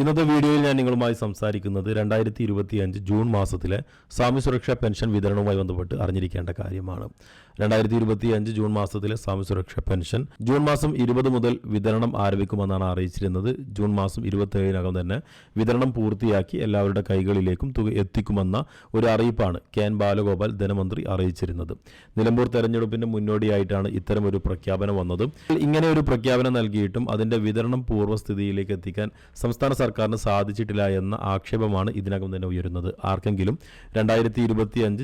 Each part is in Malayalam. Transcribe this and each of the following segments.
ഇന്നത്തെ വീഡിയോയിൽ ഞാൻ നിങ്ങളുമായി സംസാരിക്കുന്നത് രണ്ടായിരത്തി ഇരുപത്തി അഞ്ച് ജൂൺ മാസത്തിലെ സ്വാമി സുരക്ഷാ പെൻഷൻ വിതരണവുമായി ബന്ധപ്പെട്ട് അറിഞ്ഞിരിക്കേണ്ട കാര്യമാണ്. രണ്ടായിരത്തി ഇരുപത്തി അഞ്ച് ജൂൺ മാസത്തിലെ സാമൂഹ്യ സുരക്ഷാ പെൻഷൻ. ജൂൺ മാസം ഇരുപത് മുതൽ വിതരണം ആരംഭിക്കുമെന്നാണ് അറിയിച്ചിരുന്നത്. ജൂൺ മാസം ഇരുപത്തേഴിനകം തന്നെ വിതരണം പൂർത്തിയാക്കി എല്ലാവരുടെ കൈകളിലേക്കും തുക എത്തിക്കുമെന്ന ഒരു അറിയിപ്പാണ് കെ എൻ ബാലഗോപാൽ ധനമന്ത്രി അറിയിച്ചിരുന്നത്. നിലമ്പൂർ തെരഞ്ഞെടുപ്പിന്റെ മുന്നോടിയായിട്ടാണ് ഇത്തരം ഒരു പ്രഖ്യാപനം വന്നത്. ഇങ്ങനെ ഒരു പ്രഖ്യാപനം നൽകിയിട്ടും അതിന്റെ വിതരണം പൂർവസ്ഥിതിയിലേക്ക് എത്തിക്കാൻ സംസ്ഥാന സർക്കാരിന് സാധിച്ചിട്ടില്ല എന്ന ആക്ഷേപമാണ് ഇതിനകം തന്നെ ഉയരുന്നത്. ആർക്കെങ്കിലും രണ്ടായിരത്തി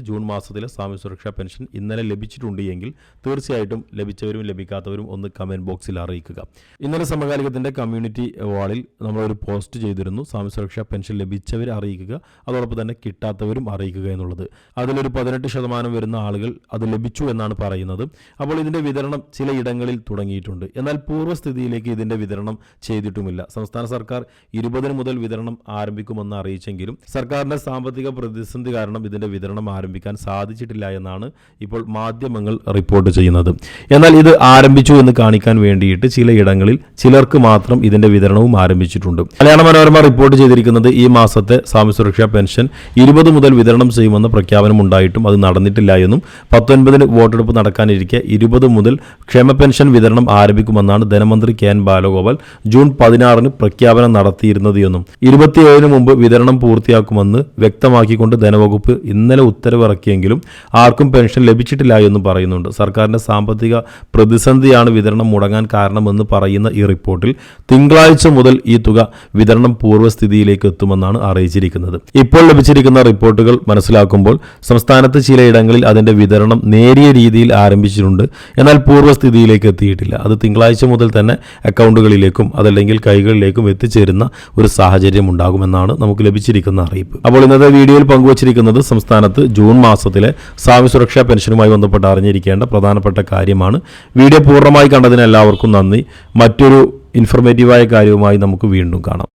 ജൂൺ മാസത്തിലെ സാമൂഹ്യ സുരക്ഷാ പെൻഷൻ ഇന്നലെ ലഭിച്ചിട്ടുണ്ട് എങ്കിൽ തീർച്ചയായിട്ടും ലഭിച്ചവരും ലഭിക്കാത്തവരും ഒന്ന് കമന്റ് ബോക്സിൽ അറിയിക്കുക. ഇന്നലെ സമകാലികത്തിന്റെ കമ്മ്യൂണിറ്റി വാളിൽ നമ്മളൊരു പോസ്റ്റ് ചെയ്തിരുന്നു. സാമ്യ സുരക്ഷാ പെൻഷൻ ലഭിച്ചവർ അറിയിക്കുക അതോടൊപ്പം തന്നെ കിട്ടാത്തവരും അറിയിക്കുക എന്നുള്ളത്. അതിലൊരു പതിനെട്ട് ശതമാനം വരുന്ന ആളുകൾ അത് ലഭിച്ചു എന്നാണ് പറയുന്നത്. അപ്പോൾ ഇതിന്റെ വിതരണം ചില ഇടങ്ങളിൽ തുടങ്ങിയിട്ടുണ്ട്. എന്നാൽ പൂർവസ്ഥിതിയിലേക്ക് ഇതിന്റെ വിതരണം ചെയ്തിട്ടുമില്ല. സംസ്ഥാന സർക്കാർ ഇരുപതിന് മുതൽ വിതരണം ആരംഭിക്കുമെന്ന് അറിയിച്ചെങ്കിലും സർക്കാരിന്റെ സാമ്പത്തിക പ്രതിസന്ധി കാരണം ഇതിന്റെ വിതരണം ആരംഭിക്കാൻ സാധിച്ചിട്ടില്ല എന്നാണ് ഇപ്പോൾ മാധ്യമങ്ങൾ റിപ്പോർട്ട് ചെയ്യുന്നത്. എന്നാൽ ഇത് ആരംഭിച്ചു എന്ന് കാണിക്കാൻ വേണ്ടിയിട്ട് ചിലയിടങ്ങളിൽ ചിലർക്ക് മാത്രം ഇതിന്റെ വിതരണവും ആരംഭിച്ചിട്ടുണ്ട്. മലയാള മനോരമ റിപ്പോർട്ട് ചെയ്തിരിക്കുന്നത് ഈ മാസത്തെ സാമ്യ സുരക്ഷാ പെൻഷൻ ഇരുപത് മുതൽ വിതരണം ചെയ്യുമെന്ന പ്രഖ്യാപനം ഉണ്ടായിട്ടും അത് നടന്നിട്ടില്ല എന്നും പത്തൊൻപതിന് വോട്ടെടുപ്പ് നടക്കാനിരിക്കെ ഇരുപത് മുതൽ ക്ഷേമ പെൻഷൻ വിതരണം ആരംഭിക്കുമെന്നാണ് ധനമന്ത്രി കെ എൻ ബാലഗോപാൽ ജൂൺ പതിനാറിന് പ്രഖ്യാപനം നടത്തിയിരുന്നത് എന്നും ഇരുപത്തിയേഴിന് മുമ്പ് വിതരണം പൂർത്തിയാക്കുമെന്ന് വ്യക്തമാക്കിക്കൊണ്ട് ധനവകുപ്പ് ഇന്നലെ ഉത്തരവിറക്കിയെങ്കിലും ആർക്കും പെൻഷൻ ലഭിച്ചിട്ടില്ല എന്നും പറയുന്നുണ്ട്. സർക്കാരിന്റെ സാമ്പത്തിക പ്രതിസന്ധിയാണ് വിതരണം മുടങ്ങാൻ കാരണമെന്ന് പറയുന്ന ഈ റിപ്പോർട്ടിൽ തിങ്കളാഴ്ച മുതൽ ഈ തുക വിതരണം പൂർവസ്ഥിതിയിലേക്ക് എത്തുമെന്നാണ് അറിയിച്ചിരിക്കുന്നത്. ഇപ്പോൾ ലഭിച്ചിരിക്കുന്ന റിപ്പോർട്ടുകൾ മനസ്സിലാക്കുമ്പോൾ സംസ്ഥാനത്ത് ചിലയിടങ്ങളിൽ അതിന്റെ വിതരണം നേരിയ രീതിയിൽ ആരംഭിച്ചിട്ടുണ്ട്. എന്നാൽ പൂർവസ്ഥിതിയിലേക്ക് എത്തിയിട്ടില്ല. അത് തിങ്കളാഴ്ച മുതൽ തന്നെ അക്കൗണ്ടുകളിലേക്കും അതല്ലെങ്കിൽ കൈകളിലേക്കും എത്തിച്ചേരുന്ന ഒരു സാഹചര്യം ഉണ്ടാകുമെന്നാണ് നമുക്ക് ലഭിച്ചിരിക്കുന്ന അറിയിപ്പ്. അപ്പോൾ ഇന്നത്തെ വീഡിയോയിൽ പങ്കുവച്ചിരിക്കുന്നത് സംസ്ഥാനത്ത് ജൂൺ മാസത്തിലെ സാമ്യ സുരക്ഷാ പെൻഷനുമായി ബന്ധപ്പെട്ട് അറിഞ്ഞിരിക്കേണ്ട പ്രധാനപ്പെട്ട കാര്യമാണ്. വീഡിയോ പൂർണമായി കണ്ടതിന് എല്ലാവർക്കും നന്ദി. മറ്റൊരു ഇൻഫർമേറ്റീവായ കാര്യവുമായി നമുക്ക് വീണ്ടും കാണാം.